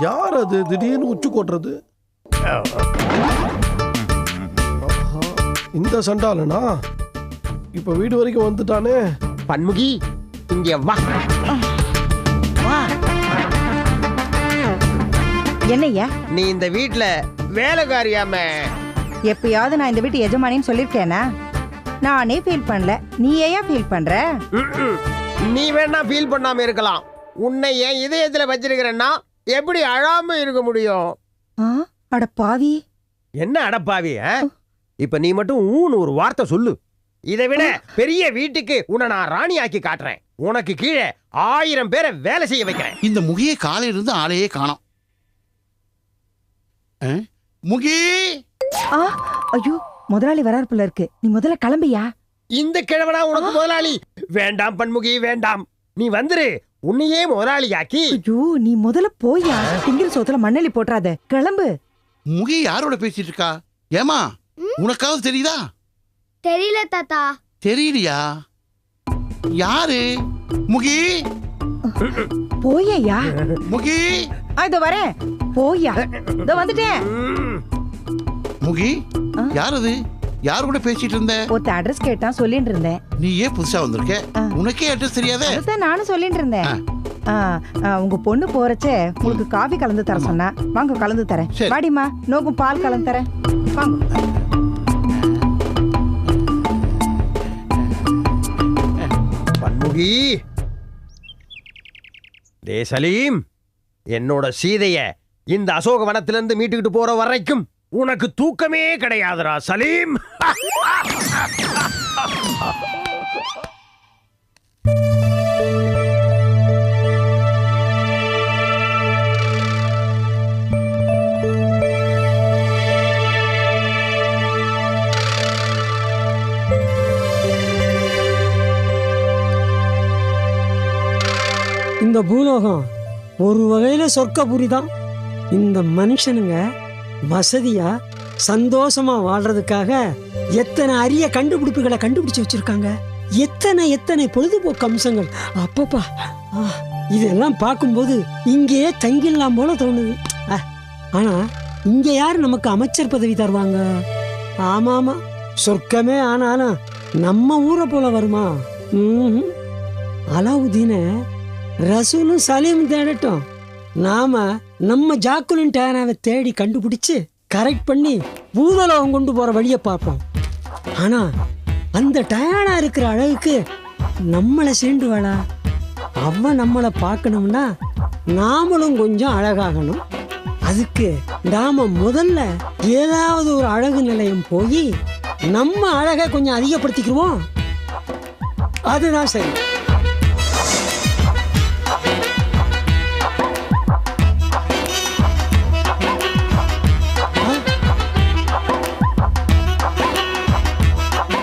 யார் அது? திடீர்னு உச்சி கொட்டுறது? இந்த சண்டாலனா இப்ப வீடு வரைக்கும் வந்துட்டானே? பன்முகி இங்க வா. வா. என்னய்யா? நீ இந்த வீட்ல வேலைக்காரியாம. எப்பயாவது நான் இந்த வீட்டு எஜமானின்னு சொல்லிருக்கேனா? நானே ஃபீல் பண்ணல. நீ ஏன் ஃபீல் பண்ற. நீ வேணா ஃபீல் பண்ணாம இருக்கலாம். உன்னை என் இதயத்துல வச்சிருக்கிறேன்னா எப்படி அழாம இருக்க முடியும்? ஆ, அட பாவி. என்ன அடப்பாவி ஆ? இப்ப நீ மட்டும் ஊன்னு ஒரு வார்த்தை சொல்லு. இதை விட பெரிய வீட்டுக்கு உன்னை நான் ராணி ஆக்கி காட்டுறேன். உனக்கு கீழே ஆயிரம் பேரை வேலை செய்ய வைக்கிறேன். இந்த முகியை காலையில இருந்து ஆளையே காணோம். ஆ? முகி! ஆ ஐயோ முதலாளி வரார் போல இருக்கு. நீ முதல்ல கிளம்பியா? இந்த கிழவனா உனக்கு முதலாளி. வேண்டாம் பன்முகி வேண்டாம். நீ வந்துரு. உன்னையே முதலாளி ஆக்கி ஐயோ நீ முதல்ல போயா திங்கிற சோத்துல மண்ணெலி போட்டுறாத. கிளம்பு. முகி யாரோட பேசிட்டு இருக்கா? ஏமா உனக்காவது தெரியுதா? தெரியல தாத்தா. தெரியலையா யாரு? முகி? போயா முகி? இதோ வரேன். போயா. இதோ வந்துட்டேன். முகி? யார் அது யார் கூட பேசிட்டு இருந்த? ஒருத்த அட்ரஸ் கேட்டான் சொல்லிட்டு இருந்தேன். நீ ஏன் புதுசா வந்திருக்க. உனக்கே அட்ரஸ் தெரியாதே? அதுதான் நானும் சொல்லிட்டு இருந்தேன். உங்க பொண்ணு போறச்சே உங்களுக்கு காஃபி கலந்து தர சொன்னா வாங்க கலந்து தரேன். வாடிமா நோக்கும் பால் கலந்து தரேன். வாங்க. பன்முகி. டே சலீம். என்னோட சீதைய இந்த அசோக வனத்திலிருந்து மீட்டுக்கிட்டு போற வரைக்கும் உனக்கு தூக்கமே கிடையாதுடா சலீம். இந்த பூலோகம் ஒரு வகையில் சொர்க்கபுரி தான் இந்த மனுஷனுங்க வசதியா சந்தோஷமா வாழ்றதுக்காக எத்தனை அரிய கண்டுபிடிப்புகளை கண்டுபிடிச்சு வச்சிருக்காங்க? எத்தனை எத்தனை பொழுதுபோக்கு அம்சங்கள்? அப்பப்பா இதெல்லாம் பார்க்கும்போது இங்கேயே தங்கிடலாம் போல தோணுது. ஆ, ஆனா இங்க யார் நமக்கு அமைச்சர் பதவி தருவாங்க? ஆமா ஆமா சொர்க்கமே ஆனாலும் நம்ம ஊரை போல வருமா? ம்ஹும். அலாவுதீனை ரசூலும் சலீம் தேடட்டும். நாம நம்ம ஜாக்குலின் டேனாவை தேடி கண்டுபிடிச்சு கரெக்ட் பண்ணி பூதலோகம் கொண்டு போற வழியை பார்ப்போம். ஆனா அந்த டயானா இருக்கிற அழகுக்கு நம்மளை சீண்டுவாளா? அவன் நம்மளை பார்க்கணும்னா நாமளும் கொஞ்சம் அழகாகணும். அதுக்கு நாம முதல்ல ஏதாவது ஒரு அழகு நிலையம் போய் நம்ம அழகை கொஞ்சம் அதிகப்படுத்திக்கிருவோம். அதுதான் சரி.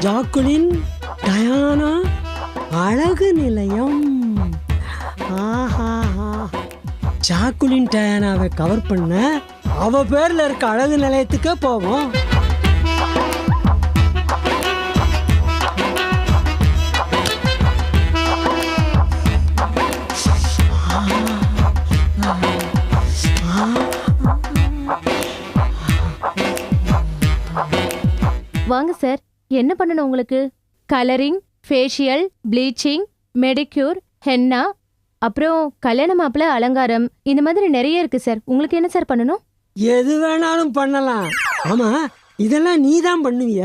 ஜாக்குலின் டயானா அழகு நிலையம். ஆஹா ஜாக்குலின் டயானாவை கவர் பண்ண அவ பேர்ல இருக்க அழகு நிலையத்துக்கே போவோம். என்ன பண்ணணும் உங்களுக்கு? Colouring facial bleaching pedicure henna அப்புறம் கல்யாண மாப்பிள்ளை அலங்காரம் இந்த மாதிரி நிறைய இருக்கு சார். உங்களுக்கு என்ன சார் பண்ணணும்? எது வேணாலும் பண்ணலாம். ஆமா இதெல்லாம் நீ தான் பண்ணுவிய?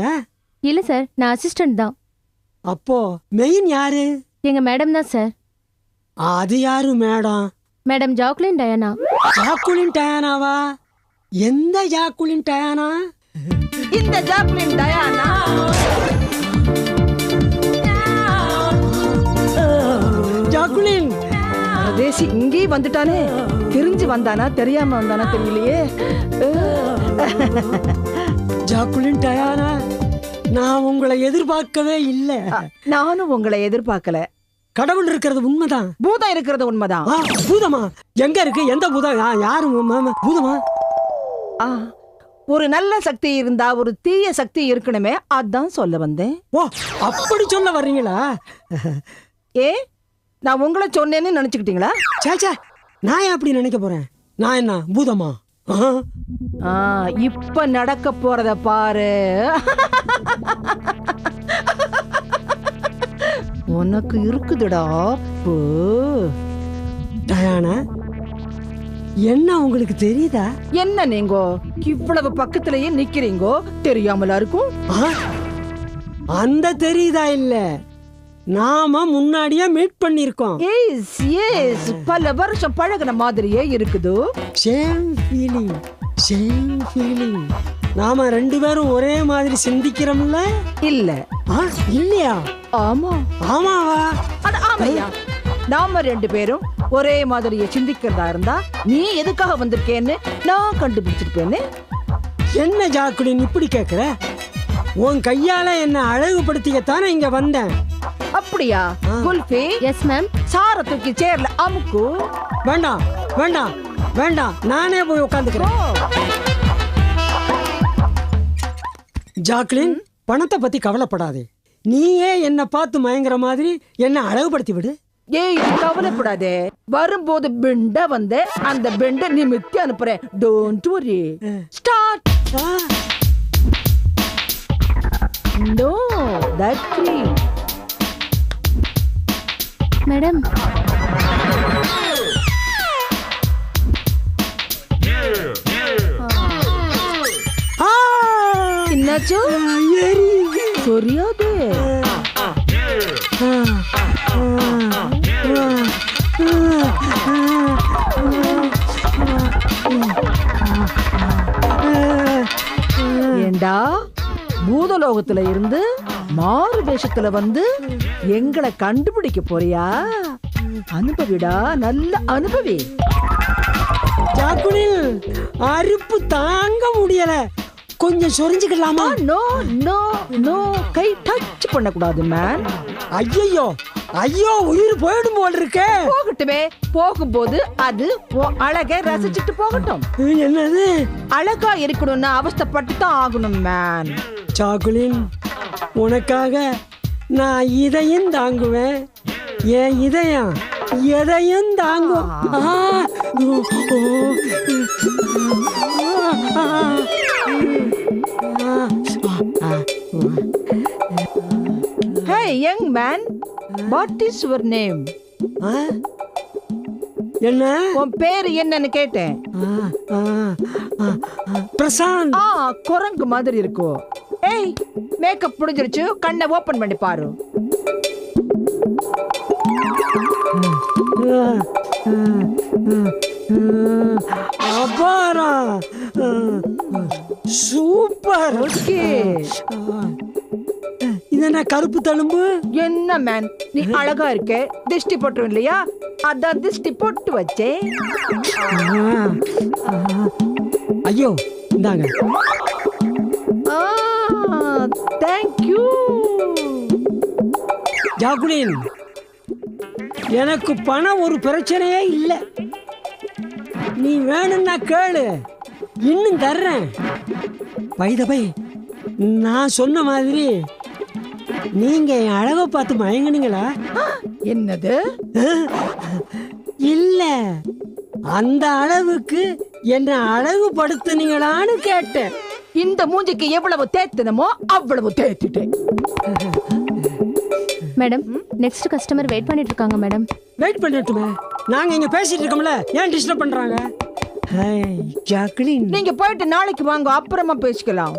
இல்ல சார் நான் அசிஸ்டன்ட் தான். அப்போ மெயின் யாரு? எங்க மேடம் தான் சார். அது யாரு madam madam Jacqueline Diana Jacqueline டயானாவா எந்த ஜாக்குலின் டயானா இந்த ஜாக்லின் டயானா ஜாக்குலின் தேசி இங்கேயும் வந்துட்டானே. தெரிஞ்சு வந்தானா தெரியாம வந்தானா தெரியலையே. ஜாக்குலின் டயானா நான் உங்களை எதிர்பார்க்கவே இல்லை. நானும் உங்களை எதிர்பார்க்கல. கடவுள் இருக்கிறது உண்மைதான். பூதம் இருக்கிறது உண்மைதான். ஆ, பூதமா? எங்க இருக்கு? எந்த பூதம்? யா- யாரு? ம- ம- பூதமா? ஆ, ஒரு நல்ல சக்தி இருந்தா ஒரு தீய சக்தி இருக்கணுமே அதான் சொல்ல வந்தேன். ஓ அப்படி சொல்ல வர்றீங்களா? ஏ நான் உங்களை சொன்னேன்னு நினைச்சுக்கிட்டீங்களா? சேச்சா நான் ஏன் அப்படி நினைக்க போறேன்? நான் என்ன பூதமா? ஆ? ஆ, இப்ப நடக்க போறத பாரு. உனக்கு இருக்குதுடா ஓ டயானா என்ன உங்களுக்கு தெரியுதா? என்ன நீங்கோ இவ்வளவு பக்கத்திலேயே நிக்கிறீங்கோ? தெரியாமலா இருக்கும்? ஆ? அந்த தெரியுதா இல்ல? நாம முன்னாடியே மீட் பண்ணிருக்கோம் எஸ் எஸ் பல வருஷம் பழகுன மாதிரியே இருக்குது. சேம் ஃபீலிங் சேம் ஃபீலிங் நாம ரெண்டு பேரும் ஒரே மாதிரி சிந்திக்கிறோம்ல? இல்ல. ஆ, இல்லையா? ஆமா. ஆமாவா? அட ஆமையா. நாம ரெண்டு பேரும் ஒரே மாதிரியே சிந்திக்கிறதா இருந்தா நீ எதுக்காக வந்திருக்கேன்னு நான் கண்டுபிடிச்சிருப்பேன்னு என்ன ஜாக்குலின் இப்படி கேக்குற? உன் கையால என்ன அழகுபடுத்திக்கத்தானே இங்க வந்தேன். அப்படியா? குல்ஃபி? எஸ் மேம் சார தூக்கி சேர்ல அமுக்கு. வேண்டாம் வேண்டாம் வேண்டாம். நானே போய் உட்காந்துக்கிறேன். ஜாக்லின் பணத்தை பத்தி கவலைப்படாதே. நீயே என்னை பார்த்து மயங்குற மாதிரி என்ன அழகுபடுத்தி விடு. ஏய் கவலைப்படாதே. வரும்போது பெண்ட வந்து அந்த பெண்ட நிமித்தி அனுப்புறேன். Don't worry start no that cream madam. என்னாச்சு. சொரியாதே ஏண்டா? பூதலோகத்துல இருந்து மாறு வேஷத்துல வந்து எங்களை கண்டுபிடிக்க போறியா? அனுபவிடா நல்ல அனுபவி. ஜாக்குலின் அறுப்பு தாங்க முடியல. கொஞ்சம் சொரிஞ்சுக்கலாமா? No no no. கை டச் பண்ணக்கூடாது மேன் ஐயோ ஐயோ உயிர் போயிடும் போல் இருக்கே போகட்டுமே. போகும்போது அது அழகை ரசிச்சுட்டு போகட்டும். என்னது? அழகா இருக்கணும்னு அவஸ்தைப்பட்டு தான் ஆகணும் மேன் சாக்குலின் உனக்காக நான் இதையும் தாங்குவேன் என் இதயம் எதையும் தாங்கும் hey young man what is your name என்ன உன் பேர் என்னன்னு கேட்டேன் பிரசாந்த் ஆ குரங்கு மாதிரி இருக்கும் ஏய் மேக்கப் முடிஞ்சிருச்சு கண்ணை ஓபன் பண்ணி பாரு. அபாரா. சூப்பர். ஓகே. என்ன கருப்பு தழும்பு? என்ன மேன் நீ அழகா இருக்க. திஷ்டி போட்டுரும் இல்லையா? அதான் திஷ்டி போட்டு வச்சேன். ஐயோ இந்தாங்க. தேங்க்யூ ஜாகுலின் எனக்கு பணம் ஒரு பிரச்சனையே இல்லை. நீ வேணும்னா கேளு. இன்னும் தர்றேன். பை நான் சொன்ன மாதிரி நீங்க என் அழகை பார்த்து மயங்குனீங்களா? என்னது? இல்ல அந்த அளவுக்கு என்ன அழகுபடுத்துனீங்களான்னு கேட்டேன். இந்த மூஞ்சிக்கு எவ்வளவு தேத்தனமோ அவ்வளவு தேத்திட்டேன். மேடம் நெக்ஸ்ட் கஸ்டமர் வெயிட் பண்ணிட்டு இருக்காங்க மேடம். வெயிட் பண்ணட்டுமே? நாங்க இங்க பேசிட்டு இருக்கோம்ல ஏன் டிஸ்டர்ப் பண்றாங்க? Hi Jacqueline. நீங்க போயிட்டு நாளைக்கு வாங்க அப்புறமா பேசிக்கலாம்.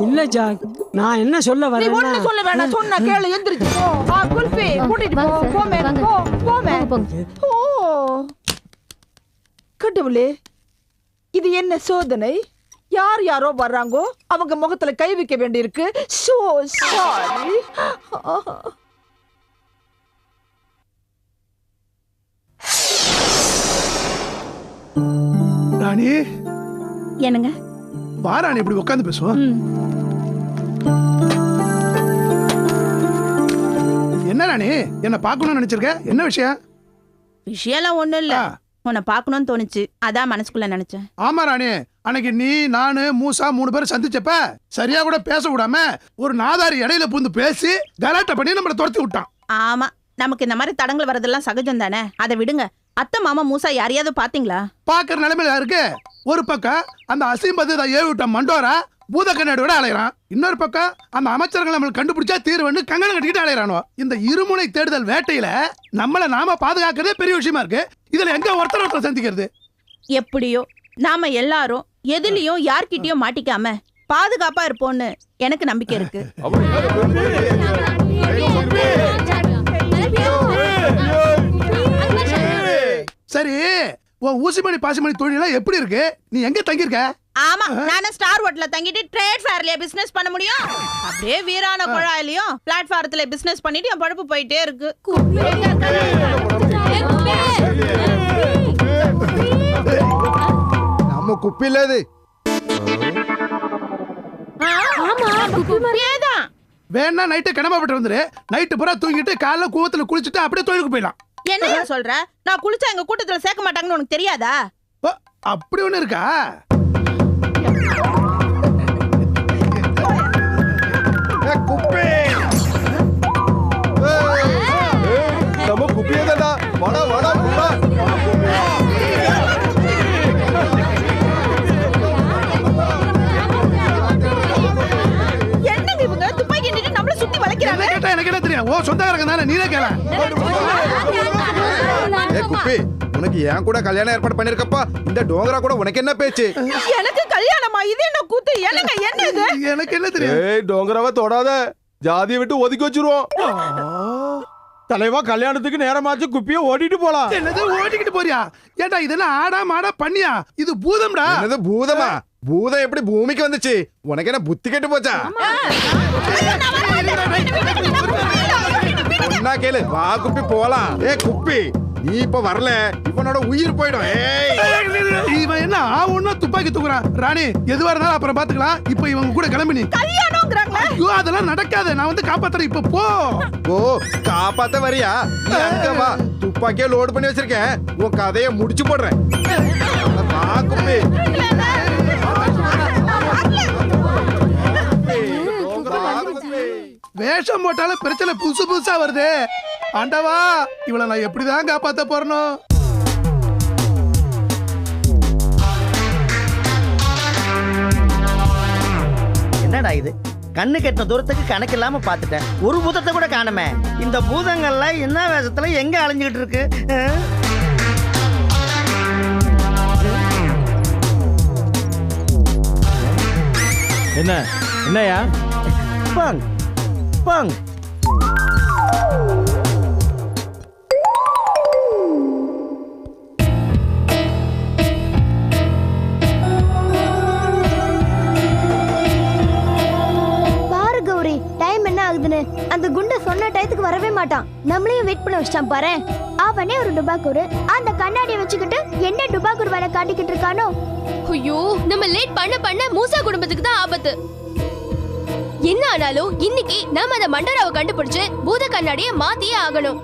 இல்ல ஜாக் நான் என்ன சொல்ல நீ வரேன்னா ஒண்ணு சொல்ல வேணாம் சொன்னா கேளு எந்திரிச்சு போ. ஆ குல்ஃபி கூட்டிட்டு போ. போமே வாங்க. போ போங்க, போங்க. ஓ. கடவுளே இது என்ன சோதனை? யார் யாரோ வர்றாங்கோ அவங்க முகத்துல கை வைக்க வேண்டியிருக்கு. So sorry Rani. என்னங்க? வா ராணி இப்படி உட்காந்து பேசுவோம் என்ன ராணி? என்ன பார்க்கணும்னு நினைச்சிருக்க? என்ன விஷயம்? விஷயம்லாம் ஒண்ணும் இல்ல. உன்னை பார்க்கணும்னு தோணுச்சு. அதான் மனசுக்குள்ள நினைச்சேன். ஆமா ராணி. அன்னைக்கு நீ நானு மூசா மூணு பேரும் சந்திச்சப்ப சரியா கூட பேச விடாம ஒரு நாதாரி இடையில பூந்து பேசி கலாட்டை பண்ணி நம்மளை துரத்தி விட்டான். ஆமா. நமக்கு இந்த மாதிரி தடங்கள் வரதெல்லாம் சகஜம் தானே? அதை விடுங்க. அத்தை மாமா மூசா யாரையாவது பாத்தீங்களா? பாக்குற நிலைமையில இருக்கு. ஒரு பக்கம் அந்த அசிம்பது ஏவி விட்ட மண்டோரா பூத கண்ணாடியோட அலையறான். இன்னொரு பக்கம் அந்த அமைச்சர்கள் நம்மளை கண்டுபிடிச்சா தீர்வுன்னு கங்கணம் கட்டிக்கிட்டு அலையறானோ இந்த இருமுனை தேடுதல் வேட்டையில நம்மள நாம பாதுகாக்கிறதே பெரிய விஷயமா இருக்கு. இதுல எங்க ஒருத்தர் ஒருத்தர் சந்திக்கிறது? எப்படியோ நாம எல்லாரும் எதுலயும் யார்கிட்டயும் மாட்டிக்காம பாதுகாப்பா இருப்போம்னு எனக்கு நம்பிக்கை இருக்கு. சரி உன் ஊசிமணி பாசிமணி தொழிலாம் எப்படி இருக்கு? நீ எங்க தங்கியிருக்க? ஆமா நானும் ஸ்டார் ஹோட்டல்ல தங்கிட்டு ட்ரேட் ஃபேர்லயே பிசினஸ் பண்ண முடியும். அப்படியே வீரான குழாயிலையும் பிளாட்ஃபாரத்துல பிசினஸ் பண்ணிட்டு என் பழப்பு போயிட்டே இருக்கு. நம்ம குப்பி இல்லது வேணா நைட்டு கிளம்பப்பட்டு வந்துரு. நைட்டு பூரா தூங்கிட்டு காலைல கூவத்துல குளிச்சுட்டு அப்படியே தொழிலுக்கு போயிடலாம். என்னையா சொல்ற? நான் குளிச்சா எங்க கூட்டத்துல சேர்க்க மாட்டாங்கன்னு உனக்கு தெரியாதா? அப்படி ஒண்ணு இருக்கா? குப்பி. நம்ம குப்பியே தான்டா வாடா வாடா ஓ சொந்தக்காரங்க தானே நீனே கேள ஏ குப்பி உனக்கு ஏன் கூட கல்யாணம் ஏற்பாடு பண்ணிருக்கப்பா இந்த டோங்கரா கூட உனக்கு என்ன பேச்சு எனக்கு கல்யாணமா இது என்ன கூத்து என்னங்க என்ன இது எனக்கு என்ன தெரியும் ஏய் டோங்கராவை தொடாத ஜாதியை விட்டு ஒதுக்கி வச்சிருவோம் தலைவா கல்யாணத்துக்கு நேரமாச்சு குப்பியை ஓட்டிட்டு போலாம் என்னது ஓட்டிக்கிட்டு போறியா ஏண்டா இதெல்லாம் ஆடா மாடா பண்ணியா இது பூதம்டா என்னது பூதமா பூதம் எப்படி பூமிக்கு வந்துச்சு உனக்கு என்ன புத்தி கெட்டு போச்சா ஒன்னா கேளு வா குப்பி போலாம் ஏ குப்பி நீ இப்ப வரல இவனோட உயிர் போயிடும் ஏய் இவன் என்ன ஆ ஒண்ணா துப்பாக்கி தூக்குறான் ராணி எதுவா இருந்தாலும் அப்புறம் பாத்துக்கலாம் இப்போ இவங்க கூட கிளம்பி நீ ஐயோ அதெல்லாம் நடக்காது நான் வந்து காப்பாத்துறேன் இப்ப போ ஓ காப்பாத்த வரியா நீ அங்க வா துப்பாக்கிய லோடு பண்ணி வச்சிருக்கேன் உன் கதைய முடிச்சு போடுறேன் வேஷம் போட்டாலும் பிரச்சனை புதுசு புதுசா வருது. ஆண்டவா இவளை நான் எப்படிதான் காப்பாத்த போறனோ என்னடா இது? கண்ணு கெட்டின தூரத்துக்கு கணக்கு இல்லாம பாத்துட்டேன் ஒரு பூதத்தை கூட காணுமே. இந்த பூதங்கள்லாம் என்ன வேஷத்துல எங்க அலைஞ்சுக்கிட்டு இருக்கு? என்ன? என்னையா பங் பங் பாரு கௌரி டைம் என்ன ஆகுதுன்னு? அந்த குண்டை சொன்ன டயத்துக்கு வரவே மாட்டான். நம்மளையும் வெயிட் பண்ண வச்சிட்டான் பாரு. அவனே ஒரு டுபாக்கூர் அந்த கண்ணாடியை வச்சுக்கிட்டு என்ன டுபாக்கூர் வேலை காட்டிக்கிட்டு இருக்கானோ? ஐயோ நம்ம லேட் பண்ண பண்ண மூசா குடும்பத்துக்கு தான் ஆபத்து. என்ன ஆனாலும் இன்னைக்கு நாம அந்த மண்டராவை கண்டுபிடிச்சு பூத கண்ணாடியை மாத்தியே ஆகணும்.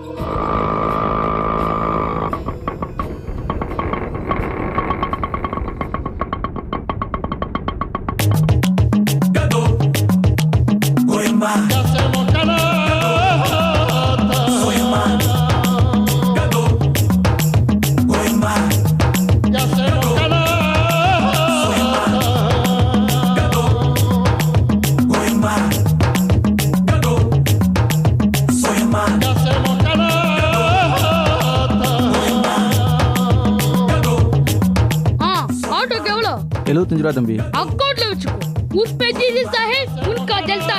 இருபத்தஞ்சு ரூபா தம்பி அக்கௌண்ட்ல வச்சுக்கோ உஸ் பே ஜீசஸ் ஆஹே உன்கா ஜல்தா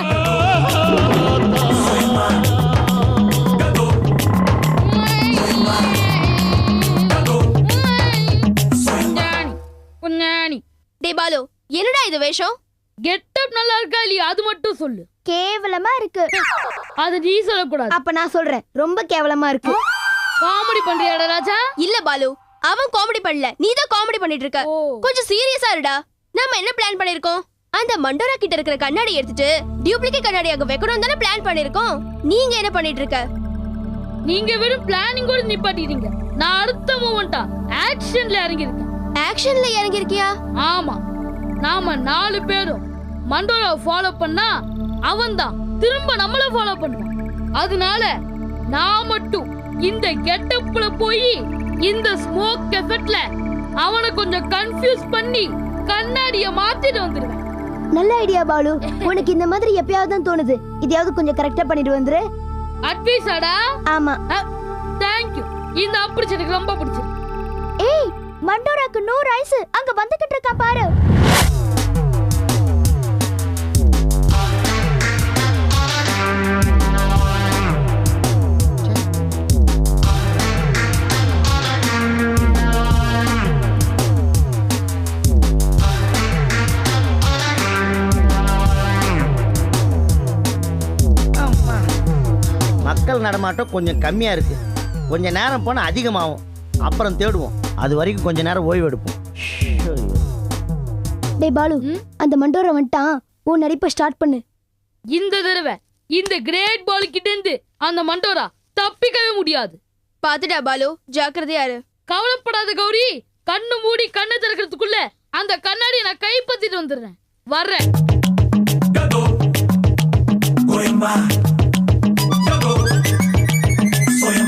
பாலு என்னடா இது வேஷம் கெட்டப் நல்லா இருக்கா இல்லையா அது மட்டும் சொல்லு கேவலமா இருக்கு அது நீ சொல்லக்கூடாது அப்ப நான் சொல்றேன் ரொம்ப கேவலமா இருக்கு காமெடி பண்றியாடா ராஜா இல்ல பாலு அவன் காமெடி பண்ணல. நீ தான் காமெடி பண்ணிட்டு இருக்க கொஞ்சம் சீரியஸா இருடா. நாம என்ன பிளான் பண்ணிருக்கோம்? அந்த மண்டோரா கிட்ட இருக்கிற கண்ணாடி எடுத்துட்டு டியூப்ளிகேட் கண்ணாடி அங்க வைக்கணும் தானே பிளான் பண்ணிருக்கோம். நீங்க என்ன பண்ணிட்டு இருக்க நீங்க வெறும் பிளானிங்கோட நிப்பாட்டிட்டீங்க. நான் அடுத்த மூமெண்டா ஆக்ஷன்ல இறங்கியிருக்கேன். ஆக்ஷன்ல இறங்கி இருக்கியா ஆமா. நாம நாலு பேரும் மண்டோலாவை ஃபாலோ பண்ணா அவன்தான் திரும்ப நம்மள ஃபாலோ பண்ணுவான். அதனால நான் மட்டும் இந்த கெட்டப்ல போய் இந்த ஸ்மோக் எஃபெக்ட்ல அவனை கொஞ்சம் கன்ஃபியூஸ் பண்ணி கண்ணாடிய மாத்திட்டு வந்துருவேன். நல்ல ஐடியா பாலு. உனக்கு இந்த மாதிரி எப்பயாவது தான் தோணுது. இதையாவது கொஞ்சம் கரெக்டா பண்ணிட்டு வந்துரு. அட்வைஸ் ஆடா? ஆமா. தேங்க்யூ இந்த அப்படி எனக்கு ரொம்ப பிடிச்சிருக்கு ஏய் மண்டோராக்கு நூறு ஐஸ் அங்க வந்துகிட்டு இருக்கா பாரு. மக்கள் நடமாட்டம் கொஞ்சம் கம்மியா இருக்கு. கொஞ்ச நேரம் போனா அதிகமாகும். அப்புறம் தேடுவோம். அது வரைக்கும் கொஞ்ச நேரம் ஓய்வு எடுப்போம். டேய் பாலு அந்த மண்டோரா வந்துட்டான். உன் நடிப்பை ஸ்டார்ட் பண்ணு. இந்த தடவை இந்த கிரேட் பால் கிட்ட இருந்து அந்த மண்டோரா தப்பிக்கவே முடியாது. பாத்துடா பாலு ஜாக்கிரதையா இரு. கவலைப்படாத கௌரி கண்ணு மூடி கண்ணு திறக்கிறதுக்குள்ள அந்த கண்ணாடியை நான் கைப்பற்றிட்டு வந்துடுறேன். வர்றேன்.